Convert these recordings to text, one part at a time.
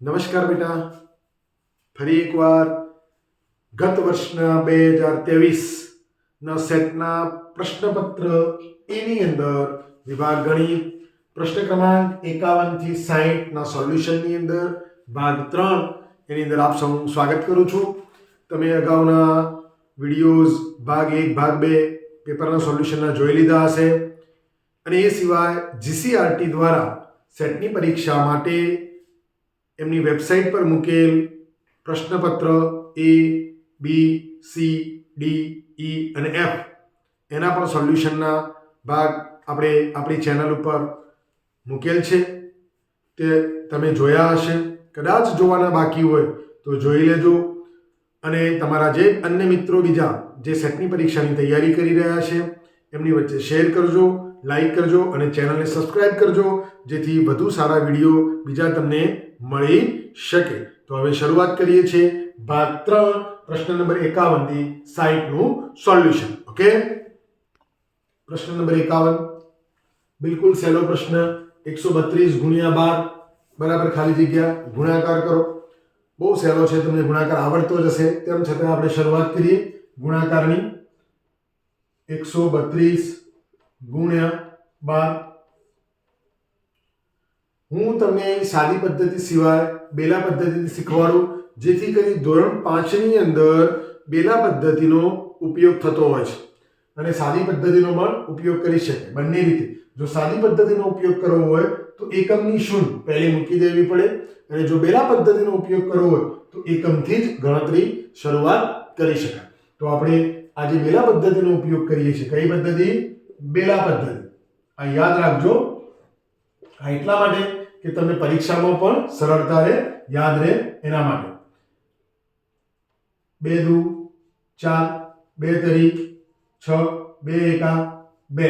નમસ્કાર બેટા. ફરી એકવાર ગત વર્ષના બે હજાર ત્રેવીસના સેટના પ્રશ્નપત્ર એની અંદર વિભાગ ગણિત પ્રશ્ન ક્રમાંક એકાવનથી સાહીઠના સોલ્યુશનની અંદર ભાગ ત્રણ એની અંદર આપ સૌનું સ્વાગત કરું છું. તમે અગાઉના વિડીયોઝ ભાગ એક, ભાગ બે પેપરના સોલ્યુશનના જોઈ લીધા હશે. અને એ સિવાય જીસીઆરટી દ્વારા સેટની પરીક્ષા માટે એમની વેબસાઇટ પર મૂકેલ પ્રશ્નપત્ર એ, બી, સી, ડી, ઈ અને એફ. એના પણ સોલ્યુશનના ભાગ આપણે આપણી ચેનલ ઉપર મૂકેલ છે. તે તમે જોયા હશે. કદાચ જોવાના બાકી હોય તો જોઈ લેજો. અને તમારા જે અન્ય મિત્રો બીજા જે સેટની પરીક્ષાની તૈયારી કરી રહ્યા છે, એમની વચ્ચે શેર કરજો, લાઈક કરજો અને ચેનલને સબસ્ક્રાઈબ કરજો, જેથી વધુ સારા વીડિયો બીજા તમને મળી શકે. તો હવે શરૂઆત કરીએ છીએ ભાગ ત્રણ, પ્રશ્ન નંબર એકાવનથી સાઈઠનું સોલ્યુશન. ઓકે પ્રશ્ન નંબર એકાવન. બિલકુલ સહેલો પ્રશ્ન. એકસો બત્રીસ ગુણ્યા બાર. બરાબર ખાલી જગ્યા. ગુણાકાર કરો. બહુ સહેલો છે, તમને ગુણાકાર આવડતો જ હશે. તેમ છતાં આપણે શરૂઆત કરીએ ગુણાકારની. એકસો બત્રીસ ગુણ્યા બાર. હું તમને સાદી પદ્ધતિ સિવાય બેલા પદ્ધતિથી શીખવાડું, જેથી કરી ધોરણ પાંચની અંદર બેલા પદ્ધતિનો ઉપયોગ થતો હોય છે. અને સાદી પદ્ધતિનો પણ ઉપયોગ કરી શકે બંને રીતે. જો સાદી પદ્ધતિનો ઉપયોગ કરવો હોય, તો એકમની શૂન્ય પહેલી મૂકી દેવી પડે. અને જો બેલા પદ્ધતિનો ઉપયોગ કરવો હોય, તો એકમથી જ ગણતરી શરૂઆત કરી શકાય. તો આપણે આજે બેલા પદ્ધતિનો ઉપયોગ કરીએ છીએ. કઈ પદ્ધતિ? બેલા પદ્ધતિ. આ યાદ રાખજો. એટલા માટે કે તમને પરીક્ષામાં પણ સરળતા રહે, યાદ રહે એના માટે. બે દુ, ચાર, બે તરી, છ, બે એકા, બે.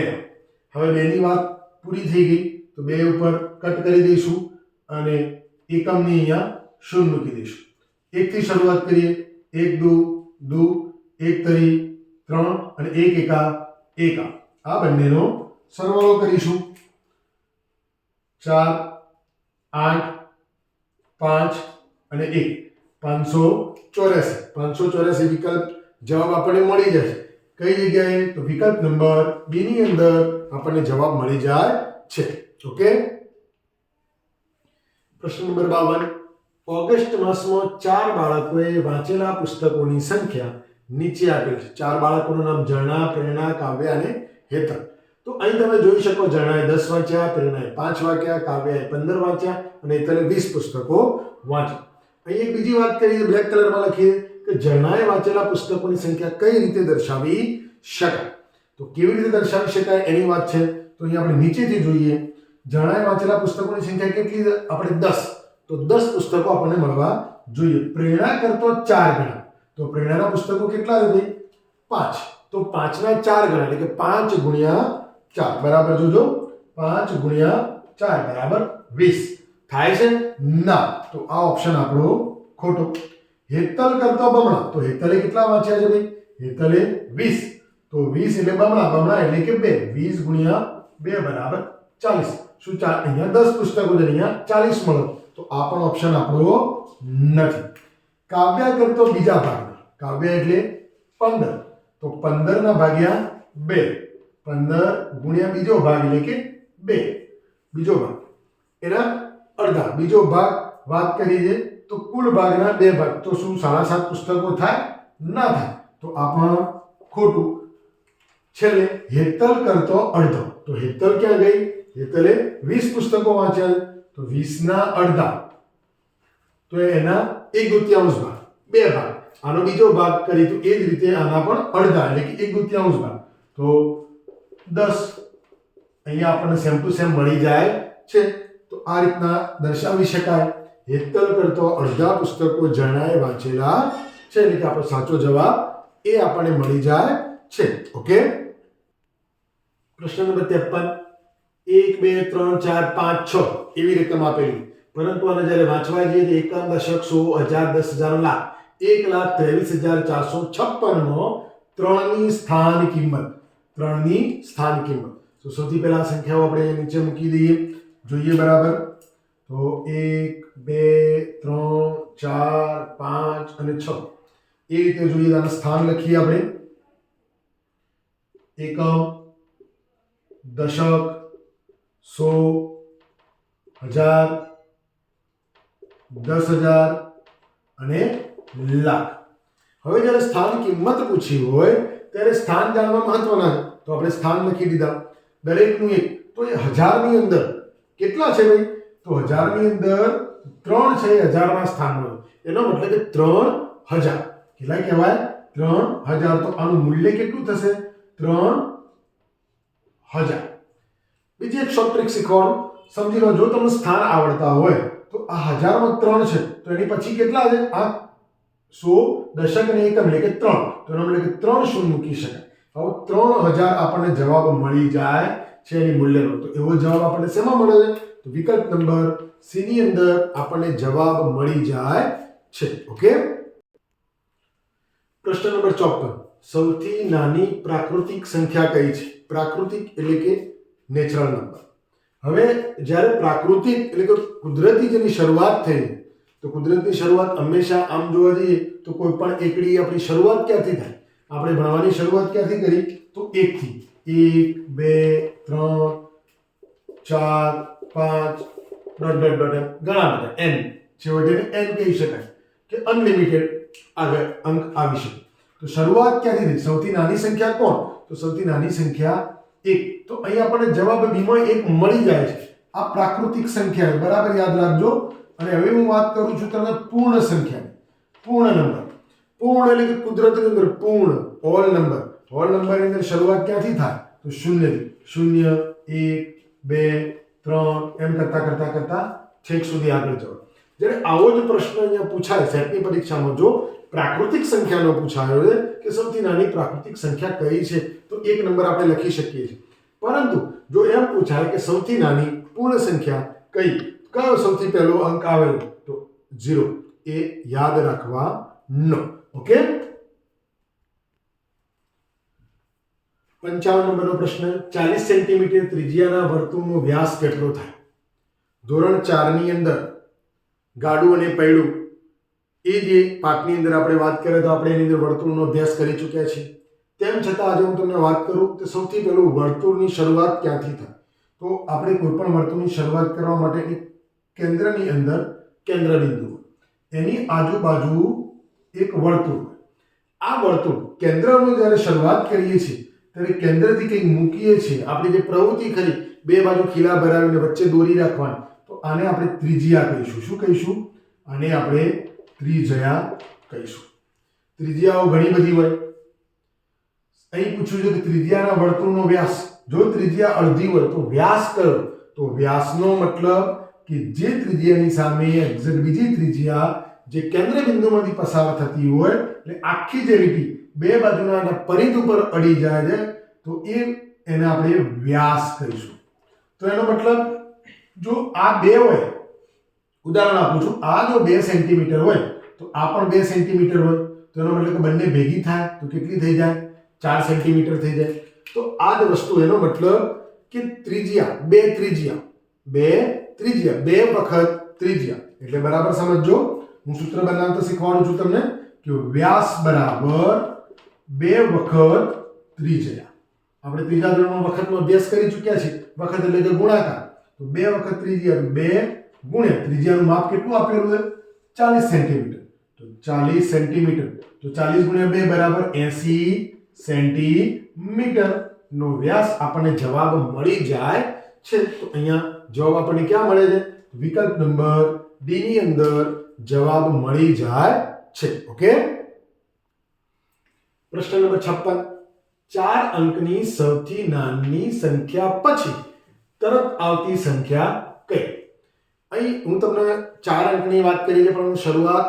હવે બેની વાત પૂરી થઈ ગઈ, તો બે ઉપર કટ કરી દઈશું અને એકમની અહીંયા શૂન્ય મૂકી દઈશું. એકથી શરૂઆત કરીએ, એક દુ દુ, એક તરી, ત્રણ અને એક એકા એકા. આ બંનેનો સરવાળો કરીશું. ચાર આઠ, પાંચ અને એક. પાંચસો ચોર્યાસી. પાંચસો ચોર્યાસી વિકલ્પ જવાબ આપણને મળી જશે. કઈ જગ્યાએ? તો વિકલ્પ નંબર બી ની અંદર આપણને જવાબ મળી જાય છે. ઓકે? પ્રશ્ન નંબર બાવન. ઓગસ્ટ માસમાં ચાર બાળકોએ વાંચેલા પુસ્તકોની સંખ્યા નીચે આપેલ છે. ચાર બાળકોનું નામ ઝરણા પ્રેરણા, કાવ્ય અને હેતલ. તો અહીં તમે જોઈ શકો જણાએ દસ વાંચ્યા પ્રેરણાએ પાંચ વાંચ્યા કાવ્યાએ પંદર વાંચ્યા અને તને વીસ પુસ્તકો વાંચ્યા. અહીં એક બીજી વાત કરીએ, બ્લેક કલરમાં લખીએ કે જણાએ વાંચેલા પુસ્તકોની સંખ્યા કઈ રીતે દર્શાવી શકાય? તો કેવી રીતે દર્શાવી શકાય એની વાત છે, તો અહીં આપણે નીચેથી જોઈએ. જણાએ વાંચેલા પુસ્તકોની સંખ્યા કેટલી આપણે દસ. તો દસ પુસ્તકો આપણને મળવા જોઈએ. પ્રેરણા કરતો ચાર ગણા. તો પ્રેરણાના પુસ્તકો કેટલા છે પાંચ. તો પાંચના ચાર ગણા, એટલે કે પાંચ ગુણ્યા ચાર બરાબર જોજો પાંચ ગુણ્યા ચાર બરાબર વીસ થાય છે ના તો આ ઓપ્શન આપણો ખોટો હેતલ કરતો બમણા તો હેતલે કેટલા વાંચ્યા છે ભાઈ હેતલે વીસ તો વીસ એટલે બમણા બમણા એટલે કે બે વીસ ગુણ્યા બે બરાબર ચાલીસ શું ચાર અહીંયા દસ પુસ્તકો છે અહીંયા ચાલીસ મળે તો આ પણ ઓપ્શન આપણો નથી કાવ્ય કરતો બીજા ભાગના કાવ્ય એટલે પંદર તો પંદરના ભાગ્યા બે પંદર ગુણ્યા બીજો ભાગ એટલે કે બે. બીજો ભાગ. એના અડધા. બીજો ભાગ વાત કરીએ તો કુલ ભાગના બે ભાગ. તો શું સાડા સાત પુસ્તકો થાય? ના થાય. તો આ પણ ખોટું. છેલ્લે હેતલ કરતો અડધો. તો હેતલ ક્યાં ગઈ? હેતલે વીસ પુસ્તકો વાંચ્યા તો વીસના અડધા. તો એના એક દુત્યાંશ ભાગ. બે ભાગ. આનો બીજો ભાગ કરી તો એ જ રીતે આના પણ અડધા એટલે કે એક દુત્યાંશ ભાગ. તો દસ. અહીંયા આપણને સેમ ટુ સેમ મળી જાય છે. તો આ રીતના દર્શાવી શકાય. હેતલ કરતો અડધા પુસ્તકો જણાએ વાંચેલા છે. એટલે કે આપણો સાચો જવાબ એ આપણને મળી જાય છે. ઓકે પ્રશ્ન નંબર ત્રેપન. એક, બે, ત્રણ, ચાર, પાંચ, છ. એવી રકમ આપેલી. પરંતુ આને જ્યારે વાંચવા જઈએ તો એકાદ દશક સો હજાર દસ હજાર લાખ. એક લાખ ત્રેવીસ હજાર ચારસો છપ્પનનો ત્રણની સ્થાન કિંમત. ત્રણની સ્થાન કિંમત. તો સૌથી પહેલા સંખ્યાઓ આપણે નીચે મૂકી દઈએ. જોઈએ બરાબર. તો એક, બે, ત્રણ, ચાર, પાંચ અને છ. એ રીતે જોઈએ તો સ્થાન લખીએ આપણે. એકમ, દશક, સો, હજાર, દસ હજાર અને લાખ. હવે જ્યારે સ્થાન કિંમત પૂછી હોય ત્યારે સ્થાન જાણવા મહત્વના તો આપણે સ્થાન લખી દીધા. દરેકનું એક. તો એ હજારની અંદર કેટલા છે ભાઈ? તો હજારની અંદર ત્રણ છે હજારના સ્થાનમાં એનો મતલબ કે ત્રણ હજાર. કેટલા કહેવાય? ત્રણ હજાર. તો આનું મૂલ્ય કેટલું થશે? ત્રણ હજાર. બીજી એક શોર્ટ ટ્રિક શીખવાનું. સમજી લો, જો તમને સ્થાન આવડતા હોય, તો આ હજારમાં ત્રણ છે. તો એની પછી કેટલા છે? આ સો દશક અને એકમ એટલે કે ત્રણ. તો એનો એટલે કે ત્રણ શૂન્ય મૂકી શકાય? હવે ત્રણ હજાર આપણને જવાબ મળી જાય છે એની મૂલ્યનો. તો એવો જવાબ આપણને શેમાં મળે છે? તો વિકલ્પ નંબર સી ની અંદર આપણને જવાબ મળી જાય છે. ઓકે? પ્રશ્ન નંબર ચોપન. સૌથી નાની પ્રાકૃતિક સંખ્યા કઈ છે? પ્રાકૃતિક એટલે કે નેચરલ નંબર હવે જ્યારે પ્રાકૃતિક એટલે કે કુદરતી જેની શરૂઆત થઈ તો કુદરતની શરૂઆત હંમેશા આમ જોવા જઈએ તો કોઈ પણ એકડી આપણી શરૂઆત ક્યાંથી થાય? આપણે ભણવાની શરૂઆત ક્યાંથી કરી? તો એકથી. એક, બે, ત્રણ, ચાર, પાંચ ડોટ ડોટ ડોટ એમ. ઘણા બધા. એન છેવટે એન કહી શકાય. કે અનલિમિટેડ આગળ અંક આવી શકે. તો શરૂઆત ક્યાંથી થઈ? સૌથી નાની સંખ્યા કોણ? તો સૌથી નાની સંખ્યા એક. તો અહીં આપણને જવાબ બીમાં એક મળી જાય છે. આ પ્રાકૃતિક સંખ્યા બરાબર યાદ રાખજો. અને હવે હું વાત કરું છું તમને પૂર્ણ સંખ્યાની. પૂર્ણ નંબર. પૂર્ણ એટલે કે કુદરતની અંદર પૂર્ણ હોલ નંબર હોલ નંબરની અંદર શરૂઆત ક્યાંથી થાય? તો શૂન્યથી શૂન્ય, એક, બે, ત્રણ, એમ કરતા કરતા કરતા છેક સુધી આગળ જવા જ્યારે આવો જ પ્રશ્ન અહીંયા પૂછાય, સેટની પરીક્ષામાં જો પ્રાકૃતિક સંખ્યાનો પૂછાયો છે કે સૌથી નાની પ્રાકૃતિક સંખ્યા કઈ છે, તો એક નંબર આપણે લખી શકીએ છીએ. પરંતુ જો એમ પૂછાય કે સૌથી નાની પૂર્ણ સંખ્યા કઈ? કયો સૌથી પહેલો અંક આવેલો તો ઝીરો એ યાદ રાખવાનો ઓકે પંચાવન નંબરનો પ્રશ્ન, ચાલીસ સેન્ટીમીટર ત્રિજ્યાના વર્તુળનો વ્યાસ કેટલો થાય? ધોરણ ચારની અંદર ગાડું અને પૈડું, એ જે પાઠની અંદર આપણે વાત કરીએ તો આપણે એની અંદર વર્તુળનો અભ્યાસ કરી ચૂક્યા છીએ. તેમ છતાં આજે હું તમને વાત કરું તો સૌથી પહેલું વર્તુળની શરૂઆત ક્યાંથી થાય? તો આપણે કોઈ પણ વર્તુળની શરૂઆત કરવા માટેની કેન્દ્રની અંદર કેન્દ્ર બિંદુ હોય. એની આજુબાજુ એક વર્તુળ. આ વર્તુળ કેન્દ્રનું જ્યારે શરૂઆત કરીએ છીએ, ત્યારે કેન્દ્રથી કંઈક મૂકીએ છીએ. આપણી જે પ્રવૃત્તિ ખરી, બે બાજુ ખીલા ભરાવીને વચ્ચે દોરી રાખવાની, તો આને આપણે ત્રિજ્યા કહીશું. શું કહીશું? આને આપણે ત્રિજયા કહીશું. ત્રિજ્યાઓ ઘણી બધી હોય. અહીં પૂછ્યું છે કે ત્રિજ્યાના વર્તુળનો વ્યાસ. જો ત્રિજ્યા અડધી હોય તો વ્યાસ કયો? તો વ્યાસનો મતલબ કે જે ત્રિજ્યાની સામે એક્ઝેક્ટ બીજી ત્રિજ્યા જે કેન્દ્ર બિંદુમાંથી પસાર થતી હોય, એટલે આખી જે લીટી બે બાજુના એના પરિધ ઉપર અડી જાય છે, તો એ એને આપણે વ્યાસ કહીશું. તો એનો મતલબ જો આ બે હોય, ઉદાહરણ આપું છું, આ જો બે સેન્ટીમીટર હોય, તો આ પણ બે સેન્ટીમીટર હોય, તો એનો મતલબ કે બંને ભેગી થાય, તો કેટલી થઈ જાય? ચાર સેન્ટીમીટર થઈ જાય. તો આ જ વસ્તુ એનો મતલબ કે ત્રિજ્યા, બે ત્રિજ્યા, બે ત્રિજ્યા, બે વખત ત્રિજ્યા. એટલે બરાબર સમજજો. હું સૂત્ર બનાવતા શીખવાડું છું તમને. કે વ્યાસ બરાબર બે વખત ત્રિજ્યા. આપણે ત્રીજા ધોરણમાં વખતનો અભ્યાસ કરી ચૂક્યા છીએ. વખત એટલે કે ગુણાકાર. તો બે વખત ત્રિજ્યા બે ગુણ્યા. ત્રિજ્યાનું માપ કેટલું આપેલું છે? ચાલીસ સેન્ટીમીટર. તો ચાલીસ સેન્ટીમીટર. તો ચાલીસ ગુણ્યા બે બરાબર એસી સેન્ટીમીટર. નો વ્યાસ આપણને જવાબ મળી જાય છે. તો અહીંયા જવાબ આપણને ક્યાં મળે છે? વિકલ્પ નંબર ડી ની અંદર જવાબ મળી જાય છે. ઓકે? પ્રશ્ન નંબર છપ્પન. ચાર અંકની સૌથી નાની સંખ્યા પછી તરત આવતી સંખ્યા કઈ? અહીં હું તમને ચાર અંકની વાત કરી છે પણ શરૂઆત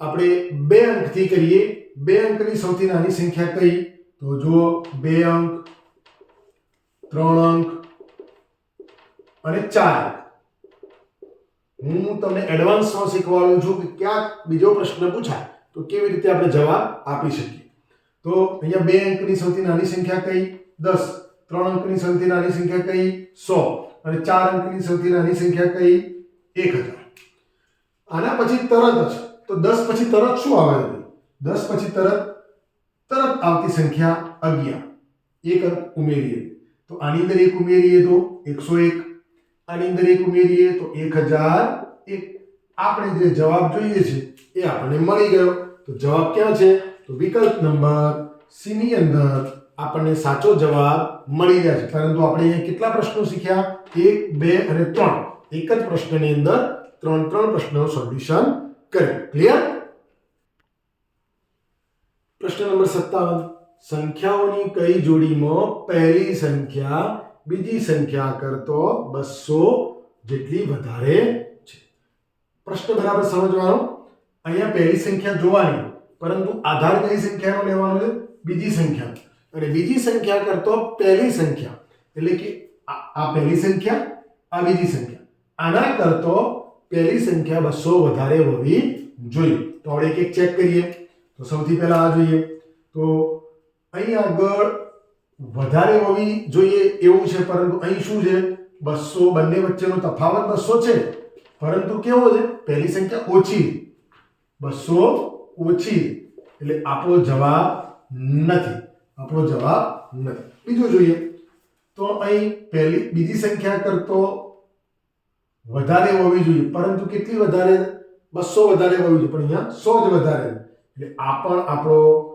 આપણે બે અંકથી કરીએ. બે અંકની સૌથી નાની સંખ્યા કઈ? તો જુઓ, બે અંક, ત્રણ અંક અને ચાર. હું તમને એડવાન્સમાં શીખવાડું છું કે ક્યાંક બીજો પ્રશ્ન પૂછાય તો કેવી રીતે આપણે જવાબ આપી શકીએ. તો અહીંયા બે અંકની સૌથી નાની સંખ્યા કઈ? દસ. ત્રણ અંકની સૌથી નાની સંખ્યા કઈ? સો. અને ચાર અંકની સૌથી નાની સંખ્યા કઈ? એક હજાર. આના પછી તરત જ, તો દસ પછી તરત શું આવે દસ પછી તરત તરત આવતી સંખ્યા અગિયાર. એક અંક ઉમેરીએ. તો આની અંદર એક ઉમેરીએ તો એકસો એક. આની અંદર એક ઉમેરીએ તો એક હજાર એક. આપણે જે જવાબ જોઈએ છે એ આપણને મળી ગયો. તો જવાબ ક્યાં છે? તો વિકલ્પ નંબર સી ની અંદર આપણને સાચો જવાબ મળી ગયા છે. પરંતુ આપણે કેટલા પ્રશ્નો શીખ્યા? એક, બે અને ત્રણ. એક જ પ્રશ્નની અંદર ત્રણ ત્રણ પ્રશ્નનું સોલ્યુશન કર્યું. ક્લિયર પ્રશ્ન નંબર સત્તાવન. સંખ્યાઓની કઈ જોડીમાં પહેલી સંખ્યા બીજી સંખ્યા કરતો બસો જેટલી વધારે છે. પ્રશ્ન બરાબર સમજવાનો? અહીંયા પહેલી સંખ્યા જોવાની, પરંતુ આધાર કઈ સંખ્યાનો લેવાનો છે? બીજી સંખ્યા. અને બીજી સંખ્યા કરતો પહેલી સંખ્યા. એટલે કે આ પહેલી સંખ્યા, આ બીજી સંખ્યા. આના કરતો પહેલી સંખ્યા બસો વધારે હોવી જોઈએ. તો આપણે એક એક ચેક કરીએ. તો સૌથી પહેલા આ જોઈએ. તો અહીં આગળ વધારે હોવી જોઈએ એવું છે, પરંતુ અહીં શું છે? બસો, બંને વચ્ચેનો તફાવત બસો છે. પરંતુ કેવો છે? પહેલી સંખ્યા ઓછી. બસો ઓછી. એટલે આપણો જવાબ નથી. આપણો જવાબ નથી. બીજું જોઈએ. તો અહીં પહેલી, બીજી સંખ્યા કરતો વધારે હોવી જોઈએ, પરંતુ કેટલી વધારે? બસો વધારે હોવી જોઈએ, પણ અહીંયા સો જ વધારે. એટલે આ પણ આપણો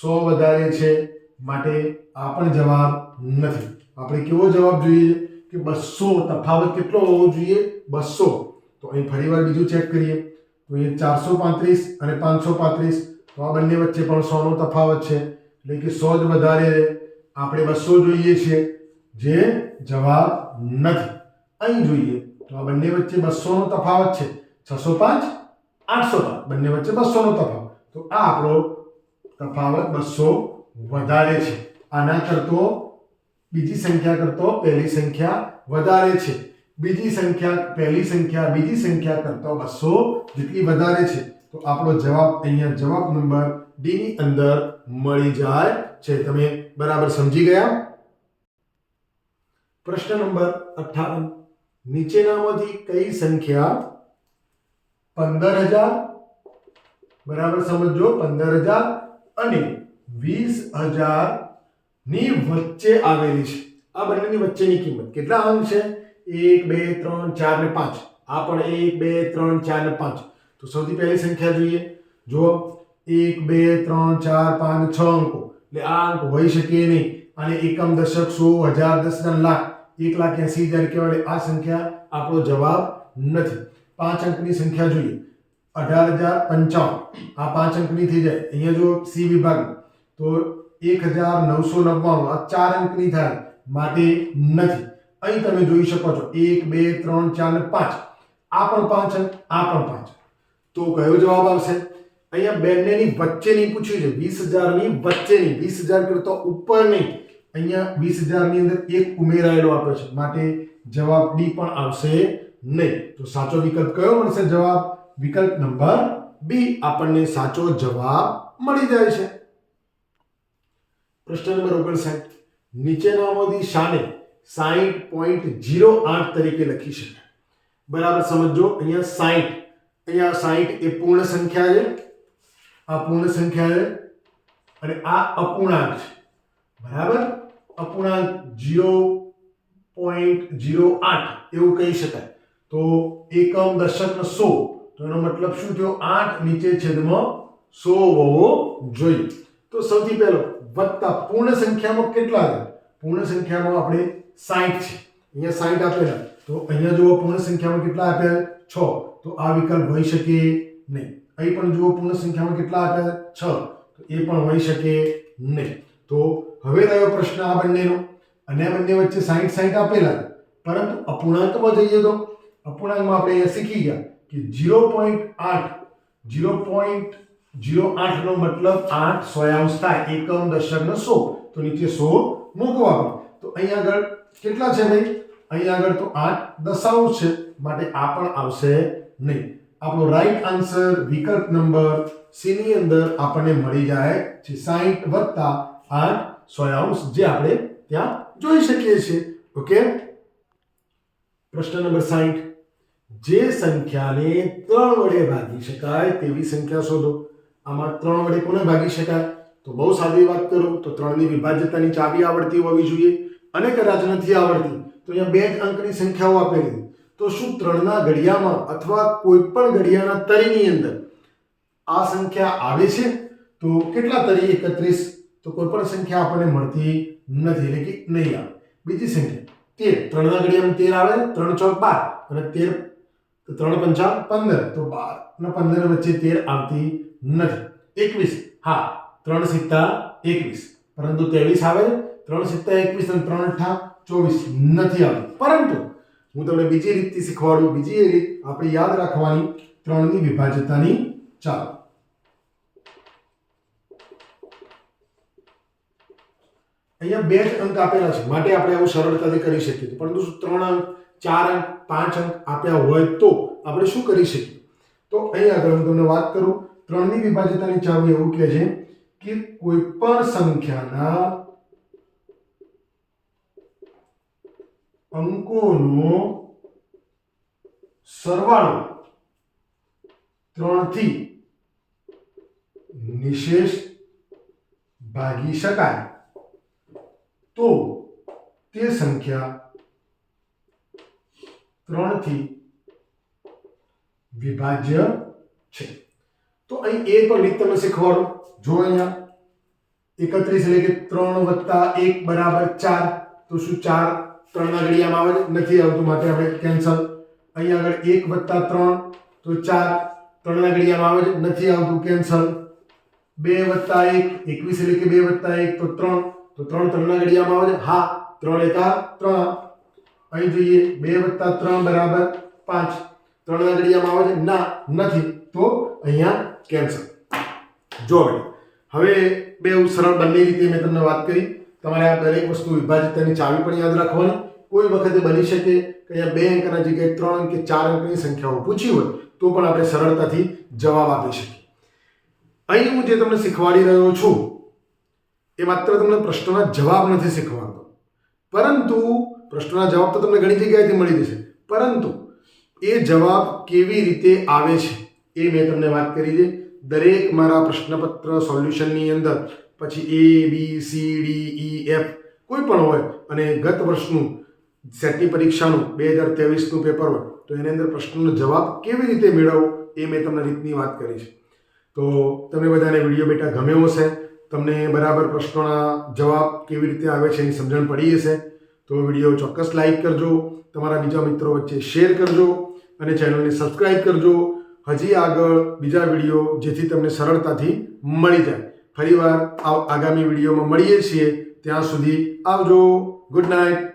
સો વધારે છે. માટે આ પણ જવાબ નથી. આપણે કેવો જવાબ જોઈએ કે બસો તફાવત કેટલો હોવો જોઈએ? બસો. તો અહીં ફરીવાર બીજું ચેક કરીએ. તો અહીં ચારસો પાંત્રીસ અને પાંચસો પાંત્રીસ. તો આ બંને વચ્ચે પણ સોનો તફાવત છે. એટલે કે સો જ વધારે આપણે બસો જોઈએ છીએ. જે જવાબ નથી. અહીં જોઈએ તો આ બંને વચ્ચે બસોનો તફાવત છે. છસો પાંચ, આઠસો પાંચ. બંને વચ્ચે બસોનો તફાવત. તો આ આપણો તફાવત બસો વધારે છે. આના કરતો બીજી સંખ્યા કરતો પહેલી સંખ્યા વધારે છે. બીજી સંખ્યા, પહેલી સંખ્યા, બીજી સંખ્યા કરતો બસો જેટલી વધારે છે. તો આપણો જવાબ અહીંયા જવાબ નંબર ડી ની અંદર મળી જાય છે. તમે બરાબર સમજી ગયા? પ્રશ્ન નંબર અઠાવન નીચેનામાંથી કઈ સંખ્યા પંદર હજાર બરાબર સમજો પંદર હજાર અને વીસ હજારની વચ્ચે આવેલી છે. આ બંનેની વચ્ચેની કિંમત કેટલા અંક છે? એક, બે, ત્રણ, ચાર ને પાંચ. આ પણ એક, બે, ત્રણ, ચાર ને પાંચ. તો સૌથી પહેલી સંખ્યા જોઈએ. જો એક, બે, ત્રણ, ચાર, પાંચ, છ અંકો. એટલે આ અંક હોઈ શકે નહીં. અને એકમ દશક સો હજાર દસ લાખ. એક લાખ એસી હજાર કહેવાય. આ સંખ્યા આપણો જવાબ નથી. પાંચ અંકની સંખ્યા જોઈએ. અઢાર હજાર પંચાવન. આ પાંચ અંકની થઈ જાય. અહીંયા જો સી વિભાગ તો એક હજાર નવસો નવ્વાણું આ ચાર અંકની થાય માટે નથી. અહીં તમે જોઈ શકો છો. એક, બે, ત્રણ, ચાર ને પાંચ. આ પણ પાંચ આ પણ પાંચ તો કયો જવાબ આવશે? અહીંયા બંનેની વચ્ચેની પૂછ્યું છે. વીસ હજારની વચ્ચેની, વીસ હજાર કરતા ઉપર નહીં અહીંયા વીસ હજારની અંદર એક ઉમેરાયેલો આપ્યો છે. માટે જવાબ ડી પણ આવશે નહીં. તો સાચો વિકલ્પ કયો મળશે જવાબ? વિકલ્પ નંબર બી આપણને સાચો જવાબ મળી જાય છે. પ્રશ્ન નંબર ઓગણસાઠ. નીચેનામાંથી શાને સાહીઠ પોઈન્ટ જીરો આઠ તરીકે લખી શકાય. બરાબર સમજો, અહીંયા સાહીઠ અહીંયા સાહીઠ એ પૂર્ણ સંખ્યા છે. આ પૂર્ણ સંખ્યા છે અને આ અપૂર્ણાંક છે. બરાબર? અપૂર્ણાંક જીરો પોઈન્ટ જીરો આઠ, એવું કહી શકાય. તો એકમ દશક સો, તો એનો મતલબ શું થયો? આઠ નીચે છેદમાં સો હોવો જોઈએ. તો સૌથી પહેલો વત્તા પૂર્ણ સંખ્યામાં કેટલા છે? પૂર્ણ સંખ્યામાં આપણે સાઠ છે. અહીંયા સાઠ આપેલા. તો અહીંયા જુઓ પૂર્ણ સંખ્યામાં કેટલા આપ્યા છ? તો આ વિકલ્પ હોઈ શકે નહીં. અહીં પણ જુઓ પૂર્ણ સંખ્યામાં કેટલા આપ્યા છ? તો એ પણ હોઈ શકે નહીં. તો હવે રહ્યો પ્રશ્ન આ બંનેનો. અને બંને વચ્ચે સાઠ સાઠ આપેલા પરંતુ અપૂર્ણાંકમાં જઈએ તો અપૂર્ણાંકમાં આપણે અહીંયા શીખી ગયા કે ઝીરો પોઈન્ટ આઠ, ઝીરો પોઈન્ટ ઝીરો આઠ નો મતલબ આઠ સોયાંશ થાય એકમ દશક સો તો નીચે સો મૂકવા પડે તો અહીં આગળ કેટલા છે ભાઈ? અહીં આગળ તો આઠ દશાંશ છે. માટે આ પણ આવશે નહીં. આપણો રાઈટ આન્સર વિકલ્પ નંબર સી ની અંદર આપણને મળી જાય છે સાહીઠ વત્તા આઠ સોયાંશ, જે આપણે ત્યાં જોઈ શકીએ છીએ. ઓકે? પ્રશ્ન નંબર સાહીઠ જે સંખ્યાને ત્રણ વડે ભાગી શકાય તેવી સંખ્યા શોધો. આમાં ત્રણ વડે કોને ભાગી શકાય? તો બહુ સાદી વાત કરું તો ત્રણની વિભાજ્યતાની ચાવી આવડતી હોવી જોઈએ. અને કદાચ નથી આવડતી. તો અહીંયા બે અંકની સંખ્યાઓ આપેલી. તો શું ત્રણના ઘડિયામાં અથવા કોઈ પણ ઘડિયાના તરીની અંદર આ સંખ્યા આવે છે? તો કેટલા તરી એકત્રીસ? તો કોઈ પણ સંખ્યા આપણને મળતી નથી, એટલે કે નહીં આવે. બીજી સંખ્યા, તેર. ત્રણના ઘડિયામાં તેર આવે, ત્રણ ચોક બાર અને તેર ત્રણ પંચા પંદર. તો બાર અને પંદર વચ્ચે તેર આવતી નથી. એકવીસ. હા, ત્રણ સિત્તા એકવીસ. પરંતુ ત્રેવીસ આવે ત્રણ સિત્તા એકવીસ અને ત્રણ અઠા ચોવીસ. નથી આવતી. પરંતુ હું તમને બીજી રીતથી શીખવાડું. બીજી રીત આપણે યાદ રાખવાની ત્રણની વિભાજ્યતાની ચાલ. અહીંયા બે જ અંક આપેલા છે. માટે આપણે આવું સરળતાથી કરી શકીએ પરંતુ ત્રણ અંક, ચાર અંક, પાંચ અંક આપ્યા હોય તો આપણે શું કરી શકીએ? તો અહીં આગળ હું તમને વાત કરું. ત્રણની વિભાજ્યતાની ચાવી એવું કહે છે કે કોઈ પણ સંખ્યાના અંકોનો સરવાળો ત્રણથી નિશેષ ભાગી શકાય. તો તે સંખ્યા ત્રણથી વિભાજ્ય છે. તો અહીં એ પણ રીત તમને શીખવાડું જો અહીંયા એકત્રીસ એટલે કે ત્રણ વત્તા એક બરાબર ચાર તો શું ચાર ત્રણના ઘડિયામાં આવે છે? નથી આવતું માટે આપણે કેન્સલ અહીંયા આગળ એક વત્તા ત્રણ તો ચાર ત્રણના ઘડિયામાં આવે છે નથી આવતું કેન્સલ બે વત્તા એક એકવીસ એટલે કે બે વત્તા એક તો ત્રણ તો ત્રણ ત્રણના ઘડિયામાં આવે છે હા ત્રણ એકા ત્રણ અહીં જોઈએ, બે વત્તા ત્રણ બરાબર પાંચ ત્રણના ઘડિયામાં આવે છે, ના, નથી, તો અહીંયા કેન્સલ. જો હવે બે સરળ બંને રીતે મેં તમને વાત કરી. તમારે આ દરેક વસ્તુ વિભાજિતતાની ચાવી પણ યાદ રાખવાની. કોઈ વખતે બની શકે કે અહીંયા બે અંકના જગ્યાએ ત્રણ અંક કે ચાર અંકની સંખ્યાઓ પૂછી હોય, તો પણ આપણે સરળતાથી જવાબ આપી શકીએ. અહીં હું જે તમને શીખવાડી રહ્યો છું, એ માત્ર તમને પ્રશ્નોના જવાબ નથી શીખવાડતો. પરંતુ, પ્રશ્નોના જવાબ તો તમને ઘણી જગ્યાએથી મળી જશે. પરંતુ, એ જવાબ કેવી રીતે આવે છે? એ મેં તમને વાત કરી છે. દરેક મારા પ્રશ્નપત્ર સોલ્યુશનની અંદર પછી A B C D E F કોઈ પણ હોય અને ગત વર્ષનું સેટની પરીક્ષાનું બે હજાર ત્રેવીસનું પેપર હોય તો એની અંદર પ્રશ્નનો જવાબ કેવી રીતે મેળવવો એ મેં તમને રીતની વાત કરી છે. તો તમને બધાને વીડિયો બેટા ગમ્યો હશે. તમને બરાબર પ્રશ્નોના જવાબ કેવી રીતે આવે છે એની સમજણ પડી હશે. તો વીડિયો ચોક્કસ લાઈક કરજો. તમારા બીજા મિત્રો વચ્ચે શેર કરજો અને ચેનલને સબસ્ક્રાઈબ કરજો. હજી આગળ બીજા વીડિયો જેથી તમને સરળતાથી મળી જાય. ફરીવાર આગામી વિડીયોમાં મળીએ છીએ. ત્યાં સુધી આવજો. Good night